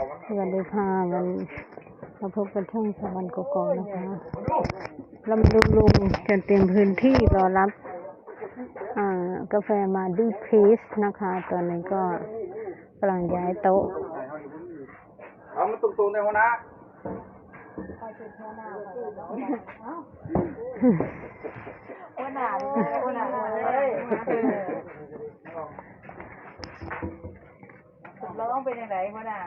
สวัสดีค่ะวันมาพบกับช่องสวรรค์กกอกนะคะเรามาดูลุงจะเตรียมพื้นที่รอรับอ่ากาแฟมาดีพีสนะคะ ตอนนี้ก็กำลังย้ายโต๊ะเอามันตรงๆในหัวหน้าหัวหน้าเลยหัวหน้าเลยเราต้องเป็นยังไงหัวหน้า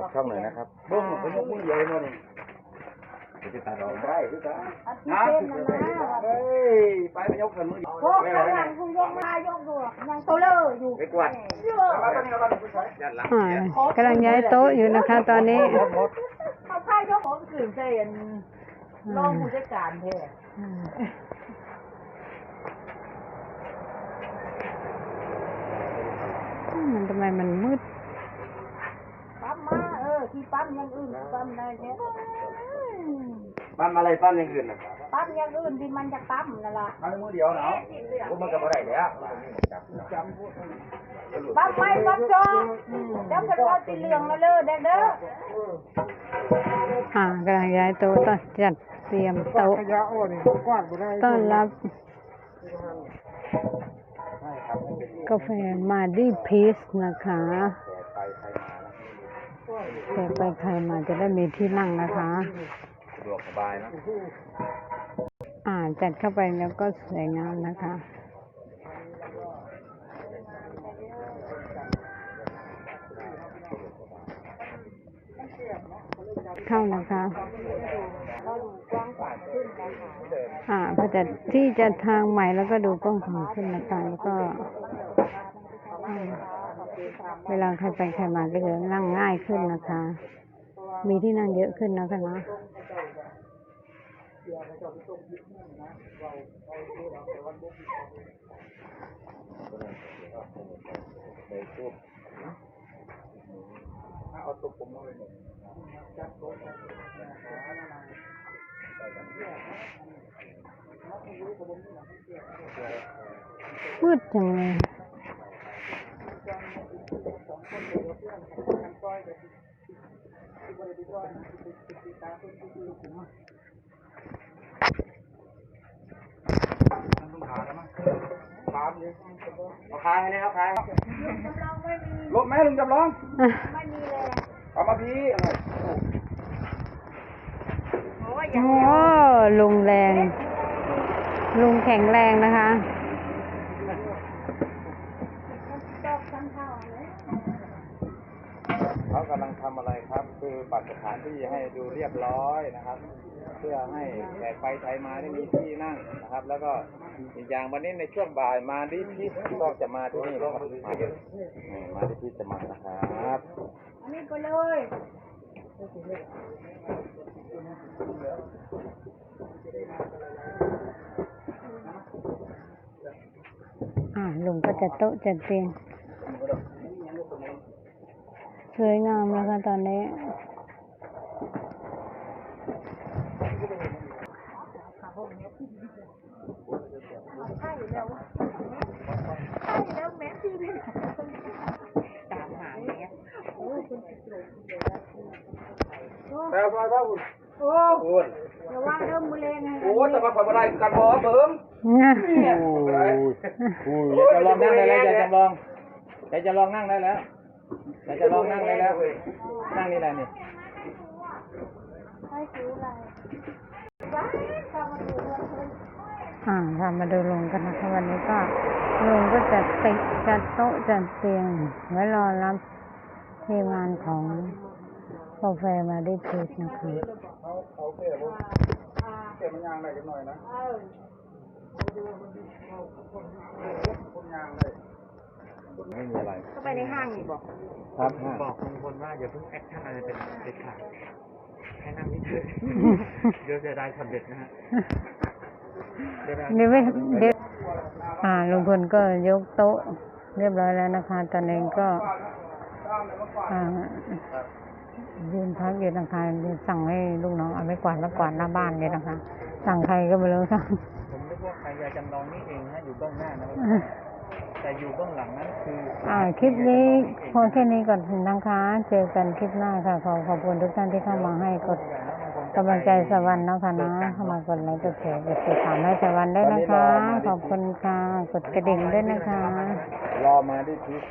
ฝากช่องหน่อยนะครับบ้งเป็นยกมือเยอะมานี่จะตัดออกได้หรือเปล่านะเฮ้ยไปไปยกกันมือพวกข้างหลังคุณยกมายกดูยังโซเลอร์อยู่ไปกวาดมาตอนนี้เราไปใช้ยันหลังอ่ากำลังย้ายโต๊ะอยู่นะคะตอนนี้เขาพายกของขืนใส่อันรองผู้จัดการเท่อืมมันทำไมมันมืดปั๊มมาเออ ที่ปั๊มอยังอื่นปั๊มได้แท้ปั้นอะไรปั้นอย่างอื่นนะปั๊มอยังอื่นที่มันจะปั๊มนั่นล่ะปั้นมือเดียวเนาะพวกมันก็บ่ได้แล้วปั๊มไม่ปั๊มจองแล้วเป็นว่าสีเหลืองแล้วเลยเด้อเด้ออ่ากำลังย้ายโต๊ะต้อนจัดเตรียมโต๊ะต้อนรับกาแฟมาดีพีซนะคะ แต่ไปใครมาจะได้มีที่นั่งนะคะสะดวกสบายนะอ่าจัดเข้าไปแล้วก็สวยงามนะคะเข้านะคะอ่าพอจะที่จะทางใหม่แล้วก็ดูกล้องของขึ้นนะคะแล้วก็อ่า เวลาใครไปใครมาก็จะนั่งง่ายขึ้นนะคะ มีที่นั่งเยอะขึ้นนะคะเนาะเอาตุกผมมาเลยมืดจังเลย ครับ เอาคายให้นะครับคายลบไหมลุงจำลอง ไม่มีเลยเอามาพี่โอ้ยโอ้ลุงแรง ลุงแข็งแรงนะคะ ตอกทั้งเท่าเลย เขากำลังทำอะไรครับ คือปรับสถานที่ให้ดูเรียบร้อยนะครับ เพื่อให้แขกไปไทยมาได้มีที่นั่งนะครับ แล้วก็อีกอย่างวันนี้ในช่วงบ่ายมาดิพีชก็จะมาที่นี่นะครับมาเยอะนี่มาดิพีชจะมานะครับอันนี้ไปเลยอ่าลุงก็จะโต๊ะจัดเตียงส วยงามแล้วค่ะตอนนี้ ใช่แล้วใช่แล้วแม่ที่นี่ตามหาเนี้ยโอ้คุณแล้วไปบ้าบุญโอ้โอ้ยระวังเริ่มมือแรงไงโอ้แต่มาผ่อนอะไรกันพอเบิ่งนะโอ้ยจะลองนั่งได้แล้วจะลองจะจะลองนั่งได้แล้ว จะจะลองนั่งได้แล้วนั่งนี่แหละนี่ให้ซื้ออะไรว้ายเข้ามาดูเรื่องเพิ่นอ่าค่ะมาดูลุงกันนะคะวันนี้ก็ลุงก็จัดติจัดโต๊ะจัดเตียงไว้รอรับทีมงานของกาแฟมาดีพีชนะคะเอาเอาเสียบุเสียมันยางได้กันหน่อยนะ เออ คนยางได้ ไม่มีอะไร ก็ไปในห้างนี่บอกครับห้าบอกลุงพลว่าอย่าเพิ่งแอคชั่นอะไรเป็นเด็ดขาดให้นั่งนี่เฉยเดี๋ยวจะได้สำเร็จนะฮะเดี๋ยวได้เดี๋ยวไม่เดี๋ยวอ่าลุงพลก็ยกโต๊ะ เรียบร้อยแล้วนะคะ ตอนนี้ก็อ่ายืนพักอยู่นะคะเดี๋ยวสั่งให้ลูกน้องเอาไม้กวาดมากวาดหน้าบ้านเลยนะคะ สั่งใครก็ไม่รู้ค่ะผมนึกว่าใครจะจำลองนี่เองนะอยู่เบื้องหน้านะครับ แต่อยู่เบื้องหลังนั้นคืออ่าคลิปนี้พอแค่นี้ก่อนนะคะเจอกันคลิปหน้าค่ะ ขอขอบคุณทุกท่านที่เข้ามาให้กดกำลังใจสวรรค์นะคะนะเข้ามากดไลค์กดแชร์กดติดตามให้สวรรค์ได้นะคะ ขอบคุณค่ะ กดกระดิ่งด้วยนะคะ รอมาดิพีช